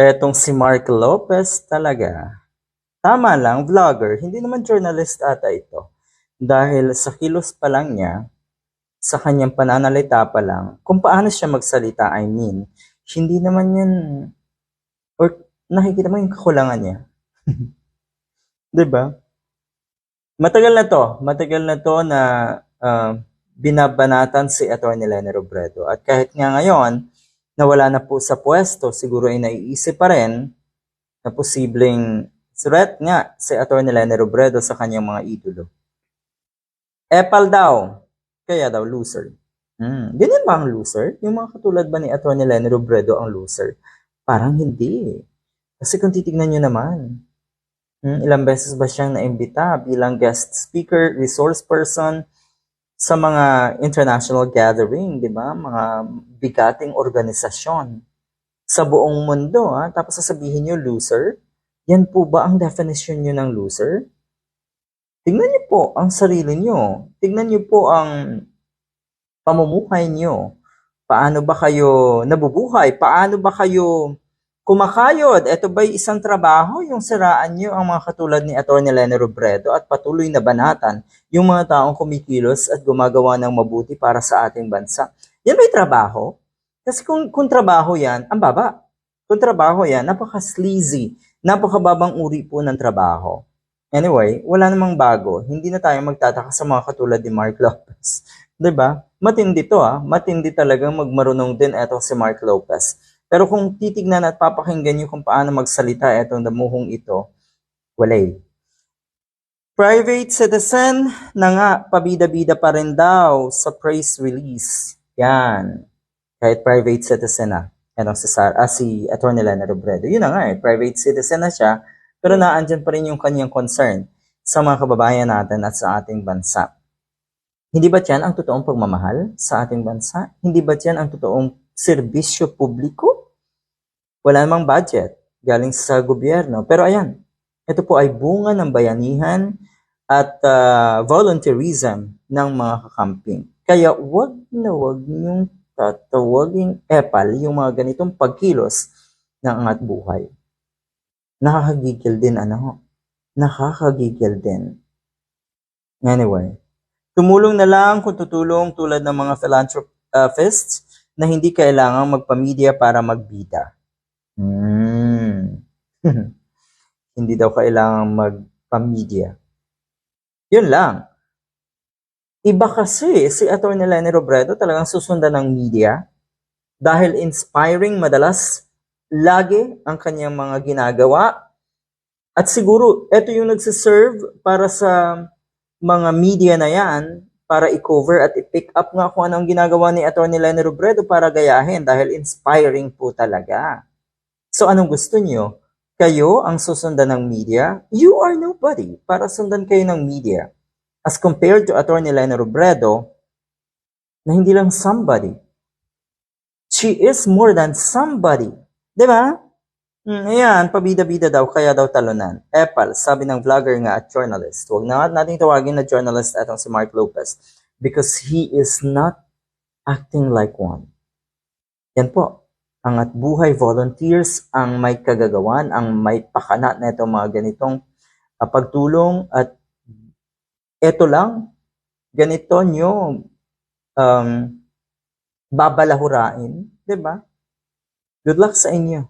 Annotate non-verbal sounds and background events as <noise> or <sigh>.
Etong si Mark Lopez talaga. Tama lang, vlogger. Hindi naman journalist ata ito. Dahil sa kilos pa lang niya, sa kanyang pananalita pa lang, kung paano siya magsalita, I mean, hindi naman yan, or nakikita mo yung kakulangan niya. <laughs> ba? Matagal na to, matagal na to na ah, binabanatan si Atty. Lene Robredo. At kahit nga ngayon, nawala na po sa pwesto, siguro ay naiisip pa rin na posibleng threat nga si Atty. Lene Robredo sa kanyang mga idolo. Epal daw, kaya daw loser. Hmm, ganyan ba ang loser? Yung mga katulad ba ni Atty. Lene Robredo ang loser? Parang hindi. Kasi kung titignan nyo naman, Hmm, ilang beses ba siyang naimbita bilang guest speaker, resource person sa mga international gathering, di ba? Mga bigating organisasyon sa buong mundo. Ha? Tapos sasabihin niyo loser? Yan po ba ang definition niyo ng loser? Tingnan niyo po ang sarili niyo. Tingnan niyo po ang pamumuhay niyo. Paano ba kayo nabubuhay? Paano ba kayo kumakayod? Ito ba'y isang trabaho yung siraan niyo ang mga katulad ni Atty. Lene Robredo at patuloy na banatan yung mga taong kumikilos at gumagawa ng mabuti para sa ating bansa? Yan ba'y trabaho? Kasi kung, kung trabaho yan, ang baba. Kung trabaho yan, napaka-sleazy. Napakababang uri po ng trabaho. Anyway, wala namang bago. Hindi na tayo magtataka sa mga katulad ni Mark <laughs> Lopez. 'Di ba? Matindi to ah. Matindi talagang magmarunong din eto si Mark Lopez. Pero kung titignan at papakinggan niyo kung paano magsalita etong damuhong ito, walay. Private citizen na nga, pabida-bida pa rin daw sa press release. Yan. Kahit private citizen na. Yan si, Sar ah, si Atty. Lena Robredo. Yun na nga eh, private citizen na siya, pero naandyan pa rin yung kanyang concern sa mga kababayan natin at sa ating bansa. Hindi ba yan ang totoong pagmamahal sa ating bansa? Hindi ba yan ang totoong serbisyo publiko? Wala namang budget galing sa gobyerno. Pero ayan, ito po ay bunga ng bayanihan at ah, volunteerism ng mga kakamping. Kaya wag na wag niyong tatawaging epal yung mga ganitong pagkilos ng angat buhay. Nakakagigil din ano, nakakagigil din. Anyway, tumulong na lang kung tutulong tulad ng mga philanthropists na hindi kailangang magpamilya para magbida. Hmm. <laughs> hindi daw kailangang magpamilya. Yun lang. Iba kasi si Atty. Lene Robredo talagang susundan ng media dahil inspiring madalas lagi ang kanyang mga ginagawa at siguro ito yung nagsiserve para sa mga media na yan para i-cover at i-pick up nga kung ano ang ginagawa ni Atty. Lene Robredo para gayahin dahil inspiring po talaga. So anong gusto nyo? Kayo ang susundan ng media? You are nobody para sundan kayo ng media. As compared to Atty. Lene Robredo, na hindi lang somebody. She is more than somebody. Di ba? Hmm, ayan, pabida-bida daw, kaya daw talunan. Epal, sabi ng vlogger nga at journalist. Huwag na natin tawagin na journalist atong si Mark Lopez because he is not acting like one. Yan po. Ang at buhay volunteers ang may kagagawan, ang may pakana na itong mga ganitong ah, pagtulong at eto lang, ganito nyo um, babalahurain, di ba? Good luck sa inyo.